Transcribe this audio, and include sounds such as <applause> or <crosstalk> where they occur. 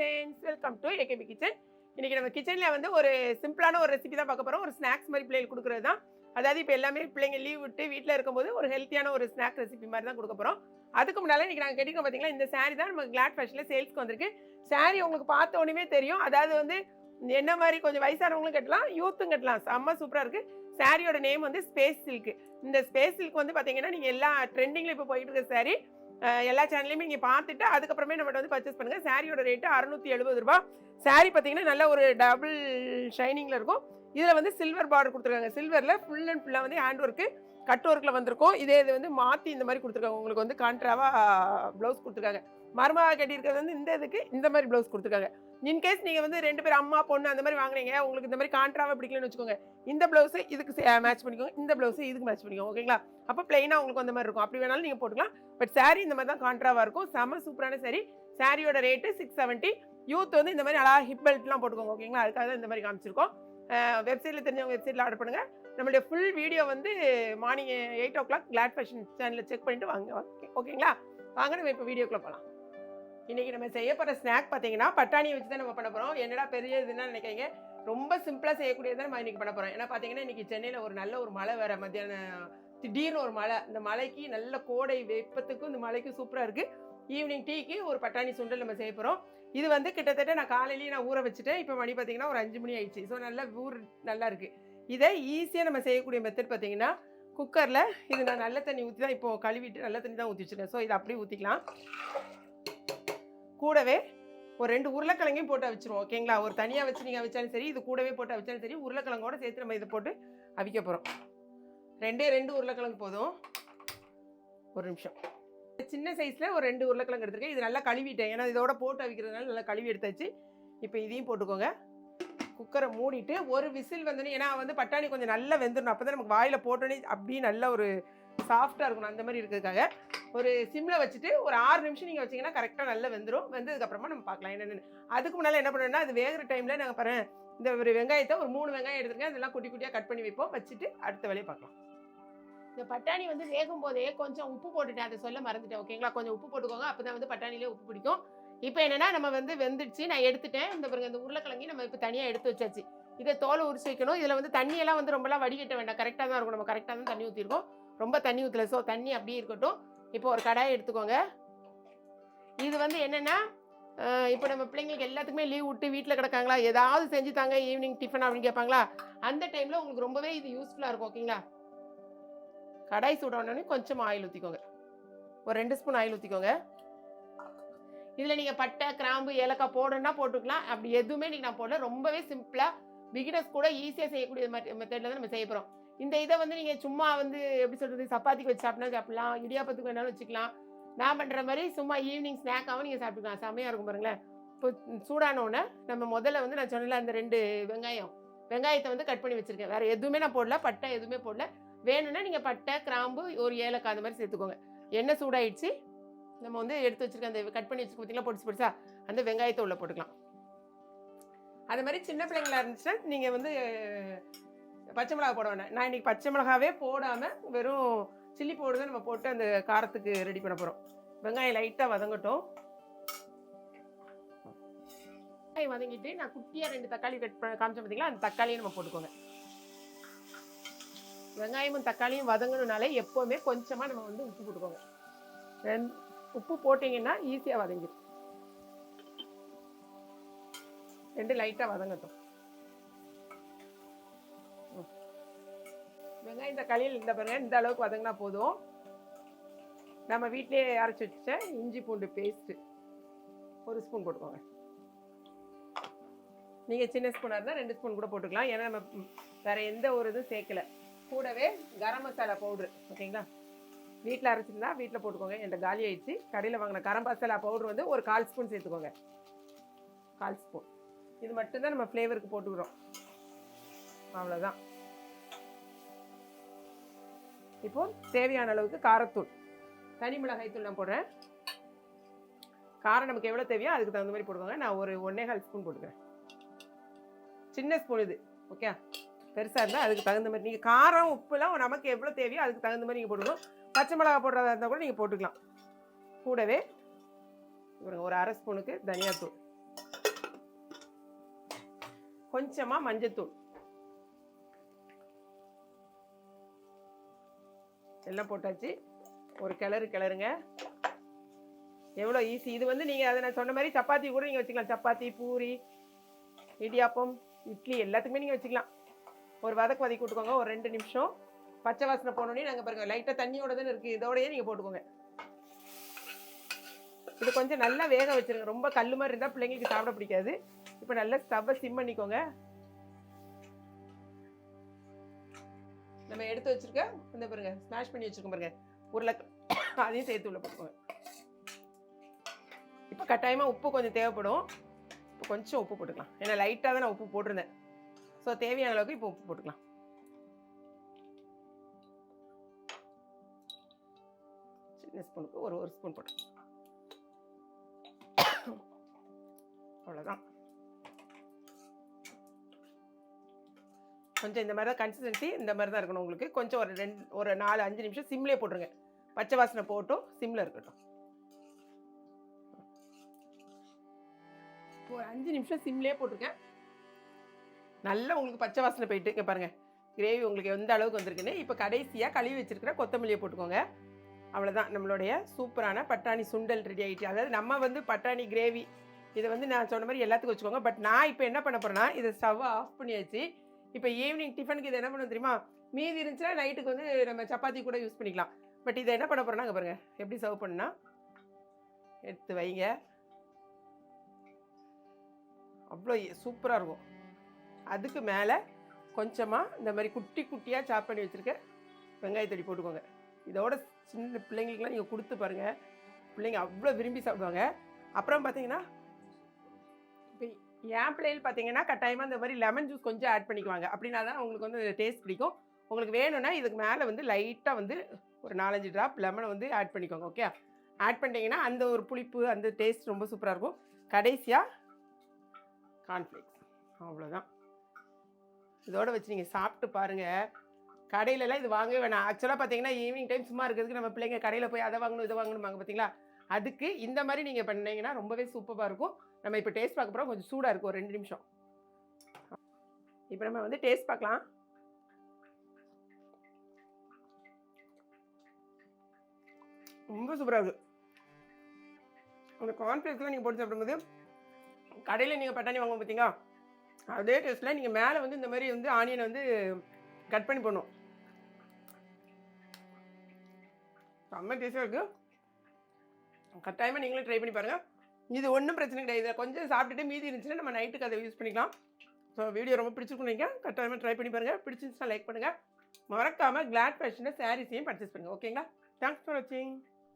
Friends welcome to AKP kitchen இன்றைக்கி நம்ம கிச்சனில் வந்து ஒரு சிம்பிளான ஒரு ரெசிபி தான் பார்க்க போகிறோம் ஒரு ஸ்நாக்ஸ் மாதிரி பிள்ளைகளுக்கு கொடுக்குறது தான். அதாவது இப்போ எல்லாமே பிள்ளைங்க லீவ் விட்டு வீட்டில் இருக்கும்போது ஒரு ஹெல்த்தியான ஒரு ஸ்நாக் ரெசிபி மாதிரி தான் கொடுக்க போகிறோம் அதுக்கு முன்னால் இன்றைக்கி நாங்கள் கேட்டிருக்கோம் பார்த்தீங்களா இந்த saree தான் நம்ம கிளாட் ஃபேஷனில் சேல்ஸ்க்கு வந்திருக்கு. saree உங்களுக்கு பார்த்த உடனே தெரியும். அதாவது வந்து என்ன மாதிரி கொஞ்சம் வயசானவங்களும் கட்டலாம் யூத்தும் கட்டலாம். செம்ம சூப்பராக இருக்குது சாரியோட நேம் வந்து ஸ்பேஸ் சில்க் இந்த ஸ்பேஸ் சில்க் வந்து பார்த்தீங்கன்னா நீங்கள் எல்லா ட்ரெண்டிங்கில் இப்போ போயிட்டு இருக்க saree எல்லா சேனல்லையுமே நீங்கள் பார்த்துட்டு அதுக்கப்புறமே நம்மகிட்ட வந்து பர்ச்சேஸ் பண்ணுங்கள் சாரியோட ரேட்டு அறுநூற்றி எழுபது ரூபா. சாரி பார்த்தீங்கன்னா நல்ல ஒரு டபுள் ஷைனிங்கில் இருக்கும். இதில் வந்து சில்வர் பார்டர் கொடுத்துருக்காங்க. சில்வரில் ஃபுல் அண்ட் ஃபுல்லாக வந்து ஹேண்ட் ஒர்க்கு கட் ஒர்க்கில் வந்திருக்கும். இதே இது வந்து மாற்றி இந்த மாதிரி கொடுத்துருக்காங்க. உங்களுக்கு வந்து கான்ட்ராவாக ப்ளவுஸ் கொடுத்துருக்காங்க. மருமகா கட்டியிருக்கிறது வந்து இந்த இதுக்கு இந்த மாதிரி ப்ளவுஸ் கொடுத்துருக்காங்க. இன்கேஸ் நீங்கள் வந்து ரெண்டு பேர் அம்மா பொண்ணு அந்த மாதிரி வாங்குறீங்க உங்களுக்கு இந்த மாதிரி கான்ட்ராவாக பிடிக்கலன்னு வச்சுக்கோங்க. இந்த ப்ளவுஸு இதுக்கு மேட்ச் பண்ணிக்கோங்க. இந்த ப்ளவுஸு இதுக்கு மேட்ச் பண்ணிக்கோங்க ஓகேங்களா அப்போ பிளெயினாக உங்களுக்கு அந்த மாதிரி இருக்கும். அப்படி வேணாலும் நீங்கள் போட்டுக்கலாம். பட் சாரீ இந்த மாதிரி தான் கான்ட்ராவாக இருக்கும். செம சூப்பரான saree. சாரியோட ரேட்டு சிக்ஸ் செவன்ட்டி யூத் வந்து இந்த மாதிரி அழகாக ஹிப் பெல்ட்லாம் போட்டுக்கோங்க ஓகேங்களா அதுக்காக தான் இந்த மாதிரி காமிச்சிருக்கோம். வெப்சைட்டில் தெரிஞ்சவங்க வெப்சைட்டில் ஆர்டர் பண்ணுங்கள் நம்மளுடைய ஃபுல் வீடியோ வந்து morning eight o'clock Glad Fashion சேனலில் செக் பண்ணிவிட்டு வாங்க ஓகே ஓகேங்களா வாங்க நம்ம இப்போ வீடியோக்குள்ளே போகலாம் இன்றைக்கி நம்ம செய்ய போகிற ஸ்நாக் பார்த்தீங்கன்னா பட்டாணியை வச்சு தான் நம்ம பண்ண போகிறோம் என்னடா பெரிய இதுன்னு நினைக்கிறீங்க ரொம்ப சிம்பிளாக செய்யக்கூடியதை நம்ம இன்றைக்கி பண்ண போகிறோம் ஏன்னா பார்த்தீங்கன்னா இன்றைக்கி சென்னையில் ஒரு நல்ல ஒரு மழை வேறு மத்தியானம் திடீர்னு ஒரு மழை. இந்த மலைக்கு நல்ல கோடை வெப்பத்துக்கும் இந்த மலைக்கும் சூப்பராக இருக்குது ஈவினிங் டீக்கு ஒரு பட்டாணி சுண்டல் நம்ம செய்ய போகிறோம் இது வந்து கிட்டத்தட்ட நான் காலையிலேயே நான் ஊற வச்சுட்டேன். இப்போ மணி பார்த்தீங்கன்னா ஒரு அஞ்சு மணி ஆயிடுச்சு. ஸோ நல்லா ஊர் நல்லா இருக்குது இதை ஈஸியாக நம்ம செய்யக்கூடிய மெத்தட் பார்த்தீங்கன்னா குக்கரில் இது நான் நல்ல தண்ணி ஊற்றி தான் இப்போ கழுவிட்டு நல்ல தண்ணி தான் ஊற்றி வச்சுருக்கேன். ஸோ இதை அப்படியே ஊற்றிக்கலாம் கூடவே ஒரு ரெண்டு உருளைக்கிழங்கையும் போட்டு அவிச்சிருவோம் ஓகேங்களா ஒரு தனியாக வச்சு நீங்கள் அவிச்சாலும் சரி இது கூடவே போட்டு அவிச்சாலும் சரி உருளைக்கிழங்கோட சேர்த்து நம்ம இதை போட்டு அவிக்க போகிறோம் ரெண்டே ரெண்டு உருளைக்கிழங்கு போதும். ஒரு நிமிஷம். சின்ன சைஸில் ஒரு ரெண்டு உருளைக்கிழங்கு எடுத்துருக்கேன். இது நல்லா கழுவிட்டேன். ஏன்னா இதோட போட்டு அவிக்கிறதுனால நல்லா கழுவி எடுத்தாச்சு. இப்போ இதையும் போட்டுக்கோங்க. குக்கரை மூடிட்டு ஒரு விசில் வந்தோடனே ஏன்னா வந்து பட்டாணி கொஞ்சம் நல்லா வெந்துடணும். அப்போ தான் நமக்கு வாயில் போட்டோன்னே அப்படியே நல்ல ஒரு சாஃப்டாக இருக்கணும் அந்த மாதிரி இருக்கிறதுக்காக. ஒரு சிம்மில் வச்சுட்டு ஒரு ஆறு நிமிஷம் நீங்கள் வச்சிங்கன்னா கரெக்டாக நல்லா வெந்துடும் வெந்ததுக்கப்புறமா நம்ம பார்க்கலாம் என்னென்னு. அதுக்கு முன்னால் என்ன பண்ணணும்னா அது வேகிற டைமில் நாங்கள் பாருங்கள் இந்த ஒரு வெங்காயத்தை ஒரு மூணு வெங்காயம் எடுத்துருக்கேன் அதெல்லாம் குட்டி குட்டியாக கட் பண்ணி வைப்போம். வச்சுட்டு அடுத்த வேலையை பார்க்கலாம். இந்த பட்டாணி வந்து வேகும் போதே கொஞ்சம் உப்பு போட்டுட்டேன். அதை சொல்ல மறந்துட்டேன். ஓகேங்களா கொஞ்சம் உப்பு போட்டுக்கோங்க. அப்போ தான் வந்து பட்டாணிலே உப்பு பிடிக்கும். இப்போ என்னென்னா நம்ம வந்து வெந்துடுச்சு. நான் எடுத்துட்டேன். இந்த பாருங்க இந்த உருளைக்கிழங்கி நம்ம இப்போ தனியாக எடுத்து வச்சாச்சு. இதை தோலை உரிச்சு வைக்கணும். இதில் வந்து தண்ணியெல்லாம் வந்து ரொம்பலாம் வடிகட்ட வேண்டாம். கரெக்டாக தான் இருக்கும். நம்ம கரெக்டாக தான் தண்ணி ஊற்றிருக்கோம் ரொம்ப தண்ணி ஊற்றல ஸோ தண்ணி அப்படியே இருக்கட்டும். இப்போ ஒரு கடாயை எடுத்துக்கோங்க. இது வந்து என்னென்னா இப்போ நம்ம பிள்ளைங்களுக்கு எல்லாத்துக்குமே லீவ் விட்டு வீட்டில் கிடக்காங்களா? ஏதாவது செஞ்சு தாங்க ஈவினிங் டிஃபன் அப்படின்னு கேட்பாங்களா? அந்த டைமில் உங்களுக்கு ரொம்பவே இது யூஸ்ஃபுல்லாக இருக்கும் ஓகேங்களா? கடாய் சூடானோடனே கொஞ்சம் ஆயில் ஊற்றிக்கோங்க ஒரு ரெண்டு ஸ்பூன் ஆயில் ஊற்றிக்கோங்க இதில் நீங்கள் பட்டை கிராம்பு ஏலக்காய் போடணும்னா போட்டுக்கலாம். அப்படி எதுவுமே நீங்கள் நான் போடல. ரொம்பவே சிம்பிளாக பிகினர்ஸ் கூட ஈஸியாக செய்யக்கூடிய மெத்தடில் தான் நம்ம செய்ய போகிறோம் இந்த இதை வந்து நீங்கள் சும்மா வந்து எப்படி சொல்கிறது சப்பாத்திக்கு வச்சு சாப்பிட்னா சாப்பிடலாம் இடியாப்பத்துக்கு வேணாலும் வச்சுக்கலாம். நான் பண்ணுற மாதிரி சும்மா ஈவினிங் ஸ்நாக்காகவும் நீங்கள் சாப்பிட்டுக்கலாம். செம்மையாக இருக்கும் பாருங்களேன். இப்போ சூடானோடனே நம்ம முதல்ல வந்து நான் சொன்னல அந்த ரெண்டு வெங்காயம். வெங்காயத்தை வந்து கட் பண்ணி வச்சுருக்கேன். வேறு எதுவுமே நான் போடல பட்டை எதுவுமே போடல. வேணும்னா நீங்கள் பட்டை கிராம்பு ஒரு ஏலக்காய் அந்த மாதிரி சேர்த்துக்கோங்க. எண்ணெய் சூடாயிடுச்சு. நம்ம வந்து எடுத்து வச்சிருக்க அந்த கட் பண்ணி வச்சுக்க பார்த்தீங்களா பொடிச்சு பொடிச்சா அந்த வெங்காயத்தை உள்ளே போட்டுக்கலாம். அது மாதிரி சின்ன பிள்ளைங்களா இருந்துச்சுன்னா நீங்கள் வந்து பச்சை மிளகா போட வேண்டாம் நான் இன்னைக்கு பச்சை மிளகாவே போடாமல் வெறும் சில்லி பவுடர் தான் நம்ம போட்டு அந்த காரத்துக்கு ரெடி பண்ண போகிறோம் வெங்காயம் லைட்டாக வதங்கட்டும். வெங்காயம் வதங்கிட்டு நான் குட்டியாக ரெண்டு தக்காளி கட் பண்ண காமிச்சேன் பார்த்தீங்களா அந்த தக்காளியை நம்ம போட்டுக்கோங்க. வெங்காயமும் தக்காளியும் வதங்கணுனாலே எப்போவுமே கொஞ்சமாக நம்ம வந்து உப்பு போட்டுக்கோங்க. உப்பு போட்டிங்கன்னா ஈஸியாக வதங்கிடும். ரெண்டு லைட்டாக வதங்கட்டும். வெங்காயம் தக்காளியில் இந்த பாருங்க இந்த அளவுக்கு வதங்கினா போதும். நம்ம வீட்டிலேயே அரைச்சி வச்ச இஞ்சி பூண்டு பேஸ்ட்டு ஒரு ஸ்பூன் போட்டுக்கோங்க. நீங்கள் சின்ன ஸ்பூனாக இருந்தால் ரெண்டு ஸ்பூன் கூட போட்டுக்கலாம். ஏன்னா நம்ம வேறு வேற எந்த ஒரு இதுவும் சேர்க்கல. கூடவே கரம் மசாலா பவுட்ரு ஓகேங்களா? வீட்டில் அரைச்சிருந்தா வீட்டில் போட்டுக்கோங்க. என்கிட்ட காலி ஆயிடுச்சு. கடையில் வாங்கின கரம் மசாலா பவுட்ரு வந்து ஒரு கால் ஸ்பூன் சேர்த்துக்கோங்க. கால் ஸ்பூன் இது மட்டும்தான் நம்ம ஃப்ளேவருக்கு போட்டுக்கிறோம். அவ்வளோதான் இப்போ தேவையான அளவுக்கு காரத்தூள். தனி மிளகாய் தூள் நான் போடுறேன். காரம் நமக்கு எவ்வளோ தேவையோ அதுக்கு தகுந்த மாதிரி போடுவாங்க. நான் ஒரு ஒன்னே கால் ஸ்பூன் போட்டுக்கிறேன். சின்ன ஸ்பூன் இது. ஓகே பெருசாக இருந்தால் அதுக்கு தகுந்த மாதிரி. நீங்கள் காரம் உப்புலாம் நமக்கு எவ்வளோ தேவையோ அதுக்கு தகுந்த மாதிரி நீங்கள் போட்டுக்கணும் பச்சை மிளகா போடுறதா இருந்தால் கூட நீங்கள் போட்டுக்கலாம். கூடவே ஒரு அரை ஸ்பூனுக்கு தனியாத்தூள். கொஞ்சமாக மஞ்சத்தூள். எல்லாம் போட்டாச்சு. ஒரு கிளறு கிளறுங்க. எவ்வளோ ஈஸி இது வந்து நீங்கள் அதை நான் சொன்ன மாதிரி சப்பாத்தி கூட நீங்கள் வச்சுக்கலாம். சப்பாத்தி பூரி இடியாப்பம் இட்லி எல்லாத்துக்குமே நீங்கள் வச்சுக்கலாம். ஒரு வதக்கு வதக்கி விட்டுக்கோங்க. ஒரு ரெண்டு நிமிஷம். பச்சை வாசனை போனோடனே நாங்கள் பாருங்க லைட்டாக தண்ணியோட தானே இருக்குது இதோடையே நீங்கள் போட்டுக்கோங்க. இது கொஞ்சம் நல்லா வேக வச்சுருங்க. ரொம்ப கல் மாதிரி இருந்தால் பிள்ளைங்களுக்கு சாப்பிட பிடிக்காது. இப்போ நல்லா ஸ்டவ்வை சிம் பண்ணிக்கோங்க. நம்ம எடுத்து வச்சுருக்க இந்த பாருங்க ஸ்மாஷ் பண்ணி வச்சுருக்கோம் பாருங்க. உருளை <coughs> அதையும் சேர்த்து உள்ள போட்டுக்கோங்க. இப்போ கட்டாயமாக உப்பு கொஞ்சம் தேவைப்படும். இப்போ கொஞ்சம் உப்பு போட்டுக்கலாம். ஏன்னா லைட்டாக தான் நான் உப்பு போட்டிருந்தேன். ஸோ தேவையான அளவுக்கு இப்போ உப்பு போட்டுக்கலாம். சின்ன ஸ்பூனுக்கு ஒரு ஒரு ஸ்பூன் போட்டு <coughs> அவ்வளோதான் கொஞ்சம் இந்த மாதிரி தான் கன்சிஸ்டன்சி இந்த மாதிரி தான் இருக்கணும் உங்களுக்கு. கொஞ்சம் ஒரு ரெண்டு ஒரு நாலு அஞ்சு நிமிஷம் சிம்லேயே போட்டுருங்க. பச்சை வாசனை போட்டும் சிம்மில் இருக்கட்டும். ஒரு அஞ்சு நிமிஷம் சிம்லேயே போட்டிருக்கேன் நல்லா உங்களுக்கு பச்சை வாசனை போயிட்டு இங்கே பாருங்கள் கிரேவி உங்களுக்கு எந்த அளவுக்கு வந்திருக்குன்னு இப்போ கடைசியாக கழுவி வச்சுருக்கிற கொத்தமல்லியை போட்டுக்கோங்க. அவ்வளோதான் நம்மளுடைய சூப்பரான பட்டாணி சுண்டல் ரெடி ஆகிட்டு அதாவது நம்ம வந்து பட்டாணி கிரேவி இதை வந்து நான் சொன்ன மாதிரி எல்லாத்துக்கும் வச்சுக்கோங்க. பட் நான் இப்போ என்ன பண்ண போகிறேன்னா இதை ஸ்டவ் ஆஃப் பண்ணியாச்சு. இப்போ ஈவினிங் டிஃபனுக்கு இது என்ன பண்ண தெரியுமா? மீதி இருந்துச்சுன்னா நைட்டுக்கு வந்து நம்ம சப்பாத்தி கூட யூஸ் பண்ணிக்கலாம். பட் இதை என்ன பண்ண போகிறோன்னா பாருங்கள் எப்படி சர்வ் பண்ணால் எடுத்து வைங்க. அவ்வளோ e, சூப்பராக இருக்கும். அதுக்கு மேலே கொஞ்சமாக இந்த மாதிரி குட்டி குட்டியாக சாப் பண்ணி வச்சுருக்க வெங்காயத்தடி போட்டுக்கோங்க. இதோட சின்ன பிள்ளைங்களுக்குலாம் நீங்கள் கொடுத்து பாருங்கள் பிள்ளைங்க அவ்வளோ விரும்பி சாப்பிடுவாங்க. அப்புறம் பார்த்தீங்கன்னா என் பிள்ளைகள் பார்த்தீங்கன்னா கட்டாயமாக இந்த மாதிரி லெமன் ஜூஸ் கொஞ்சம் ஆட் பண்ணிக்குவாங்க. அப்படின்னா தான் உங்களுக்கு வந்து டேஸ்ட் பிடிக்கும். உங்களுக்கு வேணும்னா இதுக்கு மேலே வந்து லைட்டாக வந்து ஒரு நாலஞ்சு ட்ராப் லெமனை வந்து ஆட் பண்ணிக்கோங்க ஓகே ஆட் பண்ணிட்டீங்கன்னா அந்த ஒரு புளிப்பு அந்த டேஸ்ட் ரொம்ப சூப்பராக இருக்கும். கடைசியாக கான்ஃப்ளேக்ஸ் அவ்வளோதான் இதோடு வச்சு நீங்கள் சாப்பிட்டு பாருங்கள் கடையிலலாம் இது வாங்கவே வேணாம். ஆக்சுவலாக பார்த்தீங்கன்னா ஈவினிங் டைம் சும்மா இருக்கிறதுக்கு நம்ம பிள்ளைங்க கடையில் போய் அதை வாங்கணும் இதை வாங்கணும் வாங்க பார்த்தீங்களா அதுக்கு இந்த மாதிரி நீங்கள் பண்ணீங்கன்னா ரொம்பவே சூப்பராக இருக்கும். நம்ம இப்போ டேஸ்ட் பார்க்க போகிறோம் கொஞ்சம் சூடாக இருக்கும். ஒரு ரெண்டு நிமிஷம். இப்போ நம்ம வந்து டேஸ்ட் பார்க்கலாம். ரொம்ப சூப்பராக இருக்குது அந்த கார்ன்ஃப்ளேக்ஸ்லாம் நீங்கள் போட்டு சாப்பிடும்போது கடையில் நீங்கள் பட்டாணி வாங்க பார்த்தீங்க அதே டேஸ்ட்டில் நீங்கள் மேலே வந்து இந்த மாதிரி வந்து ஆனியனை வந்து கட் பண்ணி போடணும். செம்ம டேஸ்ட்டாக இருக்குது கட்டாயமாக நீங்களும் ட்ரை பண்ணி பாருங்கள் இது ஒன்றும் பிரச்சனை கிடையாது. இதை கொஞ்சம் சாப்பிட்டுட்டு மீதி இருந்துச்சுன்னா நம்ம நைட்டுக்கு அதை யூஸ் பண்ணிக்கலாம். ஸோ வீடியோ ரொம்ப பிடிச்சிருக்கும் கட்டாயமாக ட்ரை பண்ணி பாருங்கள் பிடிச்சிருந்துச்சுன்னா லைக் பண்ணுங்கள் மறக்காமல் கிளாட் ஃபேஷனில் சாரீஸையும் பர்ச்சேஸ் பண்ணுங்கள் ஓகேங்களா தேங்க்ஸ் ஃபார் வாட்சிங்